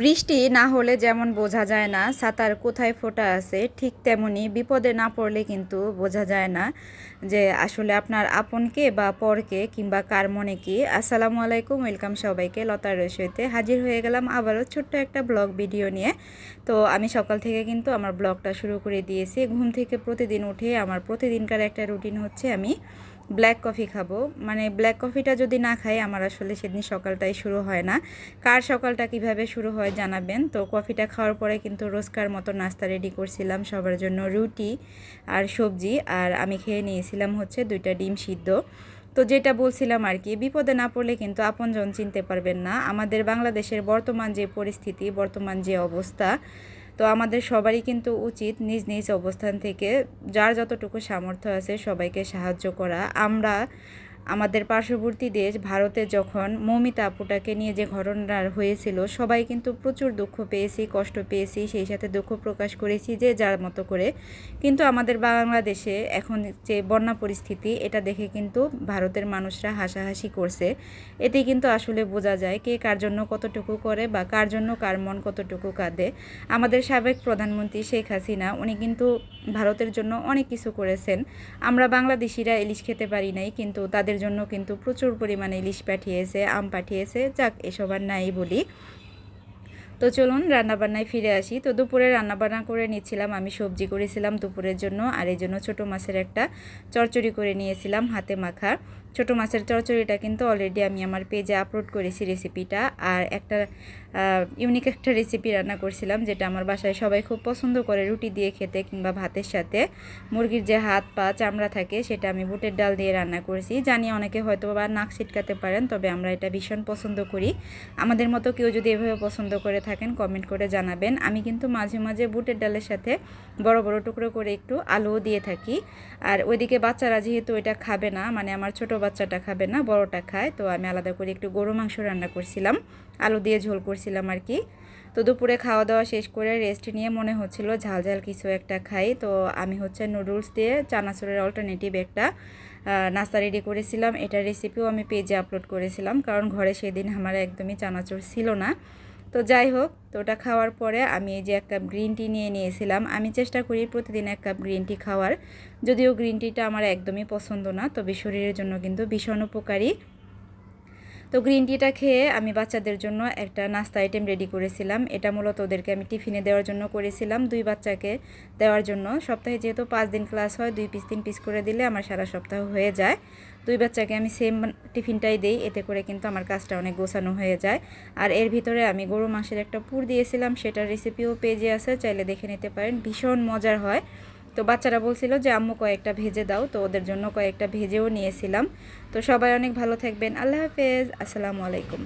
বৃষ্টি না হলে যেমন বোঝা যায় না ছাতার কোথায় ফোটা আছে, ঠিক তেমনি বিপদে না পড়লে কিন্তু বোঝা যায় না যে আসলে আপনার আপনকে বা পরকে কিংবা কার মনে কি। আসসালামু আলাইকুম, ওয়েলকাম সবাইকে। লতার রসইতে হাজির হয়ে গেলাম আবারও ছোট্ট একটা ব্লগ ভিডিও নিয়ে। তো আমি সকাল থেকে কিন্তু আমার ব্লগটা শুরু করে দিয়েছি। ঘুম থেকে প্রতিদিন উঠে আমার প্রতিদিনকার একটা রুটিন হচ্ছে আমি ব্ল্যাক কফি খাব। মানে ব্ল্যাক কফিটা যদি না খাই, আমার আসলে সেদিন সকালটাই শুরু হয় না। কার সকালটা কীভাবে শুরু হয় জানাবেন। তো কফিটা খাওয়ার পরে কিন্তু রোজকার মতো নাস্তা রেডি করছিলাম, সবার জন্য রুটি আর সবজি। আর আমি খেয়ে নিয়েছিলাম হচ্ছে দুইটা ডিম সিদ্ধ। তো যেটা বলছিলাম আর কি, বিপদে না পড়লে কিন্তু আপনজন চিনতে পারবেন না। আমাদের বাংলাদেশের বর্তমান যে পরিস্থিতি, বর্তমান যে অবস্থা তো আমাদের সবারই কিন্তু উচিত নিজ নিজ অবস্থান থেকে যার যতটুকু সামর্থ্য আছে সবাইকে সাহায্য করা। আমরা আমাদের পার্শ্ববর্তী দেশ ভারতে যখন মৌমিতা আপুটাকে নিয়ে যে ঘটনা হয়েছিল, সবাই কিন্তু প্রচুর দুঃখ পেয়েছি, কষ্ট পেয়েছি, সেই সাথে দুঃখ প্রকাশ করেছি যে যার মতো করে। কিন্তু আমাদের বাংলাদেশে এখন যে বন্যা পরিস্থিতি, এটা দেখে কিন্তু ভারতের মানুষরা হাসাহাসি করছে। এতে কিন্তু আসলে বোঝা যায় কে কার জন্য কতটুকু করে বা কার জন্য কার মন কতটুকু কাঁদে। আমাদের সাবেক প্রধানমন্ত্রী শেখ হাসিনা, উনি কিন্তু ভারতের জন্য অনেক কিছু করেছেন। আমরা বাংলাদেশিরা ইলিশ খেতে পারি নাই, কিন্তু তাদের জন্য কিন্তু প্রচুর পরিমাণে ইলিশ পাঠিয়েছে, আম পাঠিয়েছে, যাক, এসব আর নাই বলি। তো চলুন রান্নাবান্নায় ফিরে আসি। তো দুপুরে রান্নাবান্না করে নিচ্ছিলাম, আমি সবজি করেছিলাম দুপুরের জন্য, আর এই জন্য ছোটো মাছের একটা চরচড়ি করে নিয়েছিলাম হাতে মাখা। ছোটো মাছের চরচড়িটা কিন্তু অলরেডি আমি আমার পেজে আপলোড করেছি রেসিপিটা আর একটা ইউনিক একটা রেসিপি রান্না করছিলাম, যেটা আমার বাসায় সবাই খুব পছন্দ করে, রুটি দিয়ে খেতে কিংবা ভাতের সাথে। মুরগির যে হাত পা চামড়া থাকে, সেটা আমি বুটের ডাল দিয়ে রান্না করেছি। জানি অনেকে হয়তো বা নাক ছিটকাতে পারেন, তবে আমরা এটা ভীষণ পছন্দ করি। আমাদের মতো কেউ যদি এভাবে পছন্দ করে থাকেন কমেন্ট করে জানাবেন। আমি কিন্তু মাঝে মাঝে বুটের ডালের সাথে বড় বড় টুকরো করে একটু আলুও দিয়ে থাকি। আর ওইদিকে বাচ্চারা যেহেতু এটা খাবে না মানে আমার ছোট বাচ্চাটা খাবে না, বড়টা খায়। তো আমি আলাদা করে একটু গরু মাংস রান্না করছিলাম, আলু দিয়ে ঝোল করছিলাম আর কি। তো দুপুরে খাওয়া দাওয়া শেষ করে রেস্ট নিয়ে মনে হচ্ছিল ঝাল ঝাল কিছু একটা খাই। তো আমি হচ্ছে নুডলস দিয়ে চানাচুরের অল্টারনেটিভ একটা নাস্তা রেডি করেছিলাম। এটার রেসিপিও আমি পেজে আপলোড করেছিলাম, কারণ ঘরে সেদিন আমার একদমই চানাচুর ছিল না। তো যাই হোক, তো ওটা খাওয়ার পরে আমি এই যে এক কাপ গ্রিন টি নিয়ে নিয়েছিলাম। আমি চেষ্টা করি প্রতিদিন এক কাপ গ্রিন টি খাওয়ার। যদিও গ্রিন টিটা আমার একদমই পছন্দ না, তবে শরীরের জন্য কিন্তু ভীষণ উপকারী। তো গ্রিন টিটা খেয়ে আমি বাচ্চাদের জন্য একটা নাস্তা আইটেম রেডি করেছিলাম। এটা মূলত ওদেরকে আমি টিফিনে দেওয়ার জন্য করেছিলাম। দুই বাচ্চাকে দেওয়ার জন্য। সপ্তাহে যেহেতু পাঁচ দিন ক্লাস হয়, দুই পিস তিন পিস করে দিলে আমার সারা সপ্তাহ হয়ে যায়। দুই বাচ্চাকে আমি সেম টিফিনটাই দিই, এতে করে কিন্তু আমার কাজটা অনেক গোছানো হয়ে যায়। আর এর ভিতরে আমি গরু মাসের একটা পুর দিয়েছিলাম, সেটার রেসিপিও পেজে আছে, চাইলে দেখে নিতে পারেন, ভীষণ মজার হয়। তো বাচ্চারা বলছিল যে, আম্মু, কয়েকটা ভেজে দাও। তো ওদের জন্য কয়েকটা ভেজেও নিয়েছিলাম। তো সবাই অনেক ভালো থাকবেন। আল্লাহ হাফেজ। আসসালামু আলাইকুম।